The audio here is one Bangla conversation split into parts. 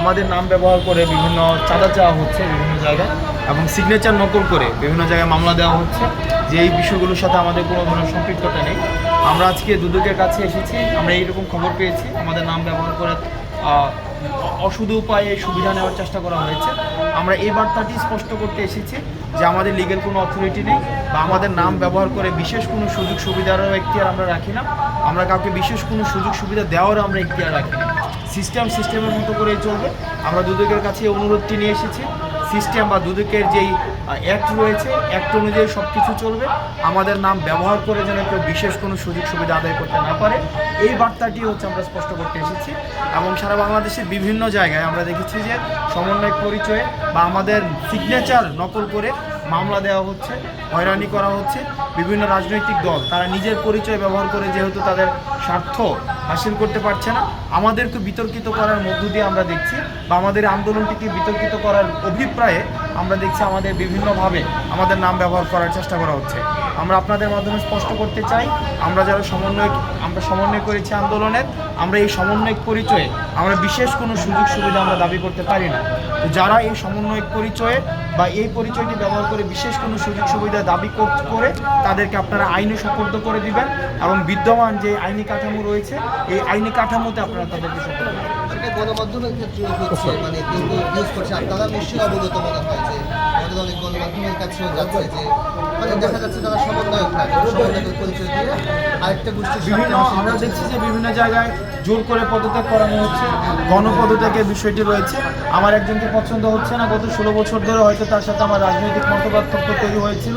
আমাদের নাম ব্যবহার করে বিভিন্ন চাঁদা চাওয়া হচ্ছে বিভিন্ন জায়গায় এবং সিগনেচার নকল করে বিভিন্ন জায়গায় মামলা দেওয়া হচ্ছে যে এই বিষয়গুলোর সাথে আমাদের কোনো ধরনের সম্পৃক্ততা নেই। আমরা আজকে দুদকের কাছে এসেছি, আমরা এইরকম খবর পেয়েছি। আমাদের নাম ব্যবহার করে অসুধ উপায়ে সুবিধা নেওয়ার চেষ্টা করা হয়েছে। আমরা এই বার্তাটি স্পষ্ট করতে এসেছি যে আমাদের লিগের কোনো অথরিটি নেই বা আমাদের নাম ব্যবহার করে বিশেষ কোনো সুযোগ সুবিধারও এখতিয়ার আমরা রাখি না। আমরা কাউকে বিশেষ কোনো সুযোগ সুবিধা দেওয়ারও আমরা এখতিয়ার রাখি না। সিস্টেম সিস্টেমের মতো করেই চলবে। আমরা দুদকের কাছে অনুরোধটি নিয়ে এসেছি। সিস্টেম বা দুদকের যেই অ্যাক্ট রয়েছে অ্যাক্ট অনুযায়ী সব কিছু চলবে। আমাদের নাম ব্যবহার করে যেন কেউ বিশেষ কোনো সুযোগ সুবিধা আদায় করতে না পারে। এই বার্তাটি হচ্ছে আমরা স্পষ্ট করতে এসেছি। এবং সারা বাংলাদেশের বিভিন্ন জায়গায় আমরা দেখেছি যে সমন্বয় পরিচয়ে বা আমাদের সিগনেচার নকল করে মামলা দেওয়া হচ্ছে, হয়রানি করা হচ্ছে। বিভিন্ন রাজনৈতিক দল, তারা নিজের পরিচয় ব্যবহার করে যেহেতু তাদের স্বার্থ হাসিল করতে পারছে না। আমাদেরকে বিতর্কিত করার মধ্য দিয়ে আমরা দেখছি বা আমাদের আন্দোলনটিকে বিতর্কিত করার অভিপ্রায়ে আমরা দেখছি আমাদের বিভিন্নভাবে আমাদের নাম ব্যবহার করার চেষ্টা করা হচ্ছে। আমরা আপনাদের মাধ্যমে স্পষ্ট করতে চাই, আমরা যারা সমন্বয়, আমরা সমন্বয় করেছি আন্দোলনের, আমরা এই সমন্বয়ক পরিচয়ে আমরা বিশেষ কোনো সুযোগ সুবিধা আমরা দাবি করতে পারি না। তো যারা এই সমন্বয়ক পরিচয়ে বা এই পরিচয়টি ব্যবহার করে বিশেষ কোনো সুযোগ সুবিধা দাবি কর- তাদেরকে আপনারা আইনে সফর্দ করে দিবেন এবং বিদ্যমান যে আইনি কাঠামো রয়েছে, এই আইনি কাঠামোতে আপনারা তাদেরকে সেটা গণমাধ্যমের ক্ষেত্রে মানে আপনারা নিশ্চয়ই অবগত মনে হয় যে আমাদের অনেক গণমাধ্যমের কাছেও যাচ্ছে যে মানে দেখা যাচ্ছে তারা সমন্বয়ক না সমন্বয়কের পরিচয় দিয়ে আরেকটা স্বার্থে বিভিন্ন আমরা দেখছি যে বিভিন্ন জায়গায় জোর করে পদত্যাগ করানো হচ্ছে গণপদত্যাগের বিষয়টি রয়েছে। আমার একজনকে পছন্দ হচ্ছে না গত ষোলো বছর ধরে হয়তো তার সাথে আমার রাজনৈতিক মতপার্থক্য তৈরি হয়েছিল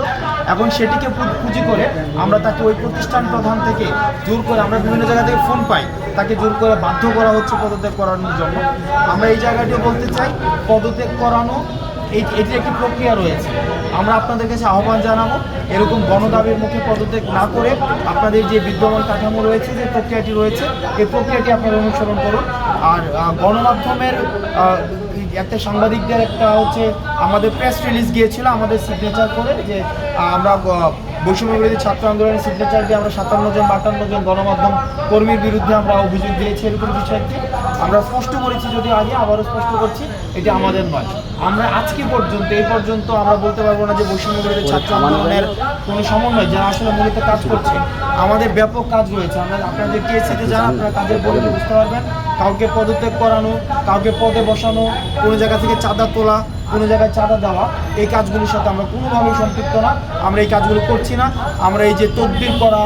এখন সেটিকে পুঁজি করে আমরা তাকে ওই প্রতিষ্ঠান প্রধান থেকে জোর করে আমরা বিভিন্ন জায়গা থেকে ফোন পাই তাকে জোর করে বাধ্য করা হচ্ছে পদত্যাগ করানোর জন্য। আমরা এই জায়গাটিও বলতে চাই পদত্যাগ করানো এটির একটি প্রক্রিয়া রয়েছে। আমরা আপনাদের কাছে আহ্বান জানাব, এরকম গণদাবের মুখে পদত্যাগ না করে আপনাদের যে বিদ্যমান কাঠামো রয়েছে, যে প্রক্রিয়াটি রয়েছে, এই প্রক্রিয়াটি আপনারা অনুসরণ করুন। আর গণমাধ্যমের একটা সাংবাদিকদের একটা হচ্ছে আমাদের প্রেস রিলিজ গিয়েছিল আমাদের সিগনেচার করে যে আমরা আহ, বৈষম্য বিরোধী ছাত্র আন্দোলনের সিগনেচার দিয়ে আমরা সাতান্ন জন বাটান্ন জন গণমাধ্যম কর্মীর বিরুদ্ধে আমরা অভিযোগ দিয়েছি এরকম বিষয়টি আমরা স্পষ্ট করেছি যদি আগে আবারও স্পষ্ট করছি এটা আমাদের নয়। আমরা আজকে পর্যন্ত এই পর্যন্ত আমরা বলতে পারব না যে বৈষম্য বিরোধী ছাত্র আন্দোলনের কোনো সমন্বয় যারা আসলে মূলত কাজ করছে। আমাদের ব্যাপক কাজ রয়েছে। আমরা আপনাদের টিএসসিতে যান আপনারা কাজের পরিধি বুঝতে পারবেন। কাউকে পদত্যাগ করানো কাউকে পদে বসানো কোনো জায়গা থেকে চাঁদা তোলা কোনো জায়গায় চাঁদা দেওয়া, এই কাজগুলির সাথে আমরা কোনোভাবেই সম্পৃক্ত না, আমরা এই কাজগুলো করছি না, আমরা এই যে তদবির করা,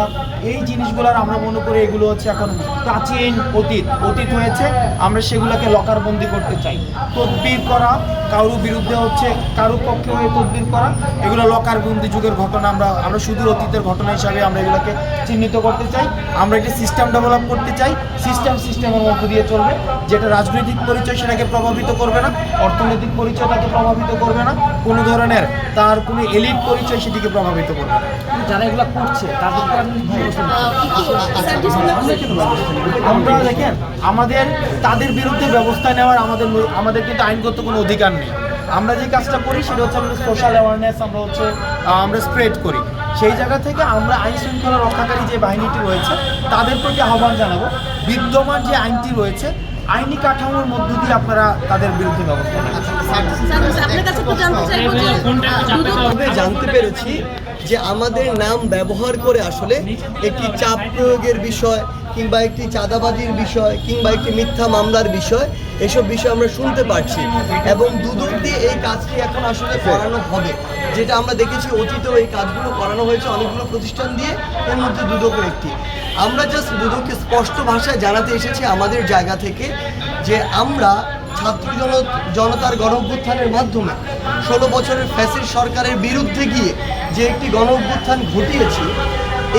এই জিনিসগুলোর আমরা মনে করি এগুলো হচ্ছে এখন প্রাচীন অতীত। অতীত হয়েছে, আমরা সেগুলোকে লকারবন্দি করতে চাই। তদবির করা, কারোর বিরুদ্ধে হচ্ছে, কারোর পক্ষে হয়ে তদবির করা, এগুলো লকারবন্দি যুগের ঘটনা, আমরা আমরা সুদূর অতীতের ঘটনা হিসাবে আমরা এগুলোকে চিহ্নিত করতে চাই, আমরা একটা সিস্টেম ডেভেলপ করতে চাই সিস্টেম সিস্টেমের মধ্য দিয়ে চলবে, যেটা রাজনৈতিক পরিচয় সেটাকে প্রভাবিত করবে না, অর্থনৈতিক পরিচয়টাকে প্রভাবিত করবে না। কোনো ধরনের তার কোনো এলিট পরিচয় সেটিকে প্রভাবিত করবে না। যারা এগুলো করছে তাদেরকে? আমরা দেখেন আমাদের তাদের বিরুদ্ধে ব্যবস্থা নেওয়ার আমাদের আমাদের কিন্তু আইনগত কোনো অধিকার নেই। আমরা যে কাজটা করি সেটা হচ্ছে আমরা সোশ্যাল অ্যাওয়ারনেস আমরা হচ্ছে আহ, আমরা স্প্রেড করি। সেই জায়গা থেকে আমরা আইন শৃঙ্খলা রক্ষাকারী যে বাহিনীটি রয়েছে তাদের প্রতি আহ্বান জানাব। বিদ্যমান যে আইনটি রয়েছে আইনি কাঠামোর মধ্য দিয়ে আপনারা তাদের বিরুদ্ধে ব্যবস্থা জানতে পেরেছি যে আমাদের নাম ব্যবহার করে আসলে একটি চাপ প্রয়োগের বিষয় কিংবা একটি চাঁদাবাজির বিষয় কিংবা একটি মিথ্যা মামলার বিষয়, এসব বিষয় আমরা শুনতে পারছি। এবং দুদক দিয়ে এই কাজটি এখন আসলে করানো হবে। যেটা আমরা দেখেছি, অতীতেও এই কাজগুলো করানো হয়েছে অনেকগুলো প্রতিষ্ঠান দিয়ে, এর মধ্যে দুদকও একটি। আমরা জাস্ট দুদককে স্পষ্ট ভাষায় জানাতে এসেছি আমাদের জায়গা থেকে যে আমরা ছাত্র জন জনতার গণ মাধ্যমে ষোলো বছরের ফ্যাসির সরকারের বিরুদ্ধে গিয়ে যে একটি গণ ঘটিয়েছি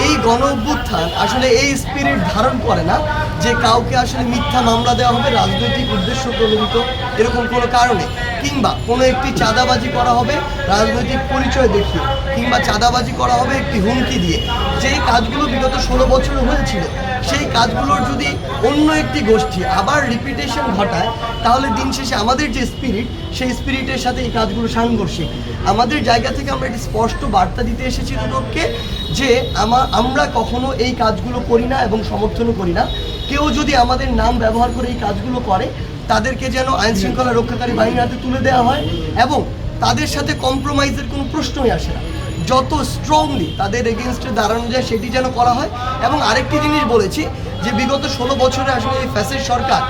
এই গণ অভ্যুত্থান আসলে এই স্পিরিট ধারণ করে না যে কাউকে আসলে মিথ্যা মামলা দেওয়া হবে, রাজনৈতিক উদ্দেশ্য প্রণোদিত এরকম কোনো কারণে। কিংবা কোনো একটি চাঁদাবাজি করা হবে, রাজনৈতিক পরিচয় দেখিয়ে, কিংবা চাঁদাবাজি করা হবে একটি হুমকি দিয়ে। যেই কাজগুলো বিগত ষোলো বছর হয়েছিল সেই কাজগুলোর যদি অন্য একটি গোষ্ঠী আবার রিপিটেশন ঘটায়, তাহলে দিন শেষে আমাদের যে স্পিরিট সেই স্পিরিটের সাথে এই কাজগুলো সাংঘর্ষিক। আমাদের জায়গা থেকে আমরা একটি স্পষ্ট বার্তা দিতে এসেছি দুদককে, যে আমা- আমরা কখনো এই কাজগুলো করি না এবং সমর্থনও করি না। কেউ যদি আমাদের নাম ব্যবহার করে এই কাজগুলো করে, তাদেরকে যেন আইন শৃঙ্খলা রক্ষাকারী বাহিনীর হাতে তুলে দেওয়া হয় এবং তাদের সাথে কম্প্রোমাইজের কোনো প্রশ্নই আসে না। যত স্ট্রংলি তাদের এগেনস্টে দাঁড়ানো যায় সেটি যেন করা হয়। এবং আরেকটি জিনিস বলেছি যে বিগত ষোলো বছরে আসলে এই ফ্যাসের সরকার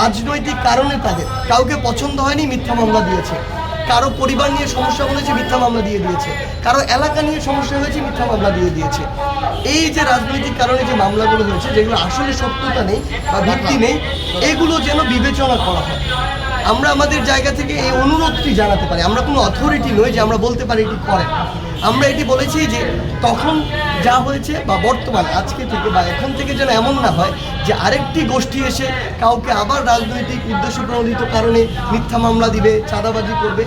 রাজনৈতিক কারণে তাদের কাউকে পছন্দ হয়নি, মিথ্যা মামলা দিয়েছে। কারও পরিবার নিয়ে সমস্যা হয়েছে, মিথ্যা মামলা দিয়ে দিয়েছে। কারও এলাকা নিয়ে সমস্যা হয়েছে, মিথ্যা মামলা দিয়ে দিয়েছে। এই যে রাজনৈতিক কারণে যে মামলাগুলো হয়েছে, যেগুলো আসলে সত্যতা নেই বা ভিত্তি নেই, এগুলো যেন বিবেচনা করা হয়। আমরা আমাদের জায়গা থেকে এই অনুরোধটি জানাতে পারি। আমরা কোনো অথরিটি নই যে আমরা বলতে পারি এটি করে। আমরা এটি বলেছি যে তখন যা হয়েছে বা বর্তমান, আজকে থেকে বা এখন থেকে যেন এমন না হয় যে আরেকটি গোষ্ঠী এসে কাউকে আবার রাজনৈতিক উদ্দেশ্য প্রণোদিত কারণে মিথ্যা মামলা দিবে, চাঁদাবাজি করবে,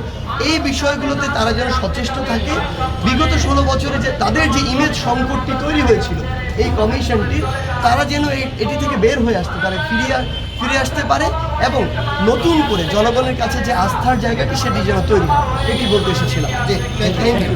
এই বিষয়গুলোতে তারা যেন সচেষ্ট থাকে। বিগত ষোলো বছরে যে তাদের যে ইমেজ সংকটটি তৈরি হয়েছিল, এই কমিশনটির তারা যেন এটি থেকে বের হয়ে আসতে পারে, ফিরিয়ে ফিরে আসতে পারে এবং নতুন করে জনগণের কাছে যে আস্থার জায়গাটি সেটি যেন তৈরি এটি বলতে এসেছিলাম যে থ্যাংক ইউ